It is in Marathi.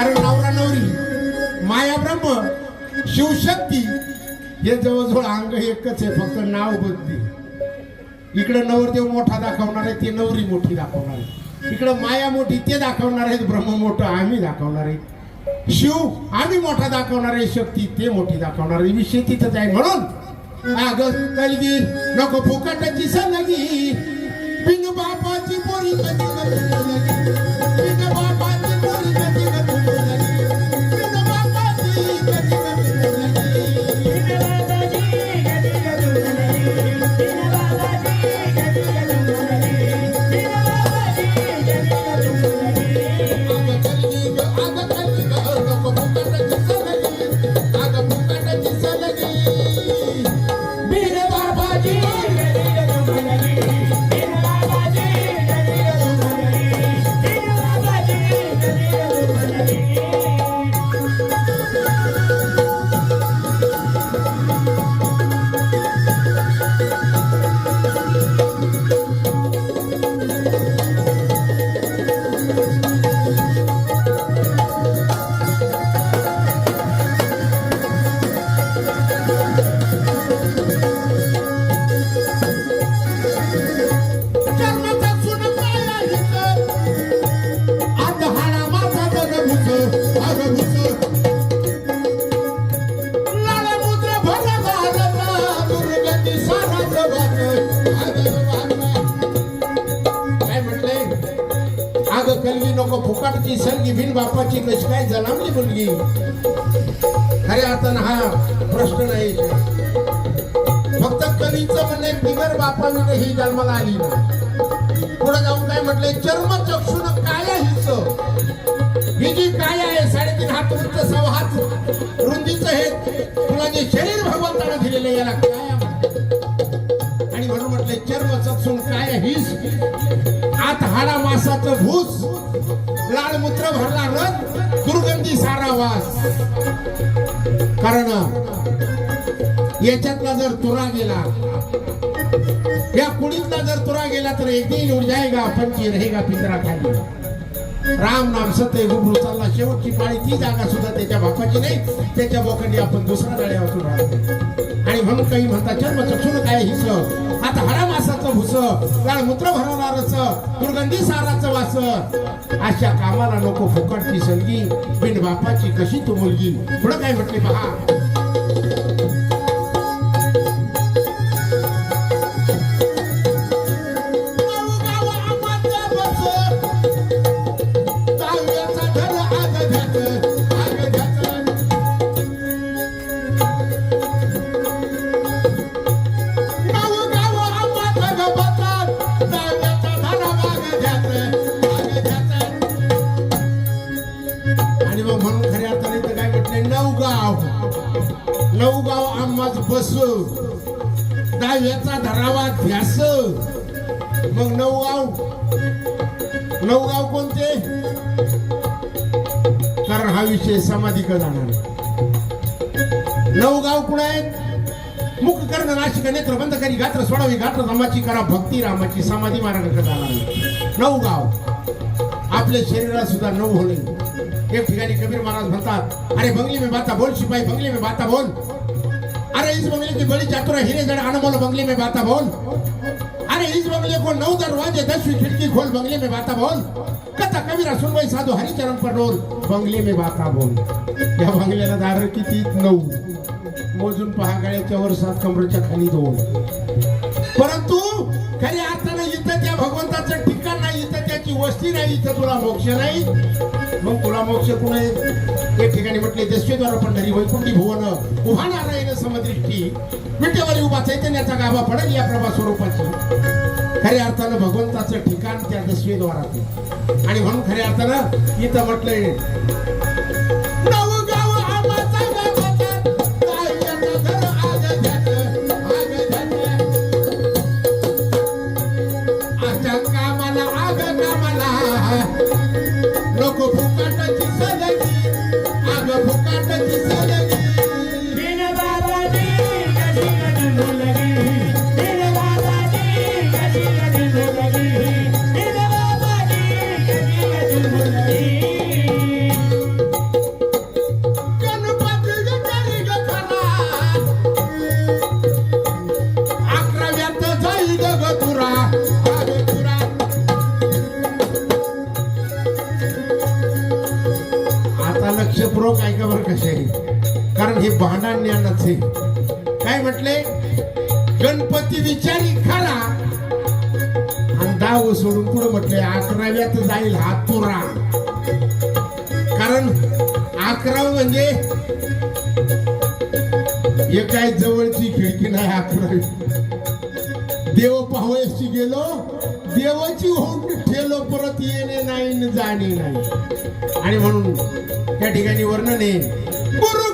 कारण नवरा नवरी माया ब्रह्म शिवशक्ती हे जवळजवळ अंग एकच आहे फक्त नाव बदली इकडे नवरदेव मोठा दाखवणार आहे ते नवरी मोठी दाखवणार आहे. इकडं माया मोठी ते दाखवणार आहेत ब्रह्म मोठं आम्ही दाखवणार आहे शिव आम्ही मोठा दाखवणार आहे शक्ती ते मोठी दाखवणार आहे. विषय तिथंच आहे म्हणून. अग कलगी नको फुकटाची सलगी बिन बापाची पोरी बापाची फुकाटची सलगी बिन बापाची कशी काय जनामली मुलगी? खऱ्या अर्थानं हा प्रश्न नाही. फक्त कवीचं म्हणणे बिगर बापाविने ही जन्माला आली. पुढे जाऊन काय म्हटले? चर्म चक्षुन काय हिच ही जी काय आहे? साडे लाल मूत्र भरला रथ दुर्गंधी सारा वास. कारण याच्यातला जर तुरा गेला या कुडीतला जर तुरा गेला तर एक दिन उड जाएगा पंची रहेगा पिंजरा खाली? राम नाम सत्य गुरु चालला. शेवटची पाळी ती जागा सुद्धा त्याच्या बापाची नाही. त्याच्या बोकांनी आपण दुसऱ्या जाळ्या राहतो. आणि म्हणून काही म्हणता चर्म चक्षुन काय हिस आता हरा मासाचं भुस लाळ मूत्र भरवणारच दुर्गंधी साराच वास. अशा कामाला नको फुकटची संगी. बिन बापाची कशी तू मुलगी? पुढं काय म्हटले पहा. तर नवगाव. नवगाव आम्हाच बस. दहाव्याचा धरावा ध्यास. मग नवगाव. नवगाव कोणते? कारण हा विषय समाधिक जाणार नवगाव कुठे आहेत मुख कर्ण नाशिक नेत्र बंद करी गात्र सोडावी. गात्र रामाची करा भक्ती रामाची समाधी मार्गाकडे जाणार नऊ नवगाव. आपल्या शरीरात सुद्धा नऊ होणे. एक ठिकाणी कबीर महाराज म्हणतात अरे बंगली में बाता बोल शिपाई बंगली में बाता बोल. अरे इस बंगले की बड़ी चातुरा हिरे जड़ अनमोल बंगले में बाता बोल. अरे इस बंगले को नौ दरवाजे दसवीं खिड़की खोल बंगले में बाता बोल. कथा कबीरा सुनवाई साधू हरिचरण पर डोल बंगले में बाता बोल. या बंगल्याला दार किती? नऊ. मोजून पहा गळ्याच्या वर सात कमरेच्या खाली दोन. परंतु खऱ्या अर्थानं त्याची वस्ती नाही इथं तुला मोक्ष नाही. मग तुला मोक्ष कुण आहे एक ठिकाणी म्हटले दस्वेद्वार पंढरी वैकुंठी भुवन उभा नारायण समदृष्टी. विटेवरी उभा चैतन्याचा गाभा पडेल या प्रभा स्वरूपाची. खऱ्या अर्थानं भगवंताचं ठिकाण त्या दस्वेद्वारात आणि म्हणून खऱ्या अर्थानं इथं म्हटलंय लक्षपूर्वक ऐका बरं कसे? कारण हे भांडण ज्ञानच आहे. काय म्हटले? गणपती विचारी खरा आणि दाव सोडून पुढे म्हटले अकराव्यात जाईल हा तुरा. कारण अकरावं म्हणजे हे काय जवळची खिडकी नाही अकरावी. देव पाहावयाशी गेलो देवाची होऊन ठेलो परत येणे नाही जाणे नाही. आणि म्हणून त्या ठिकाणी वर्णन आहे गुरु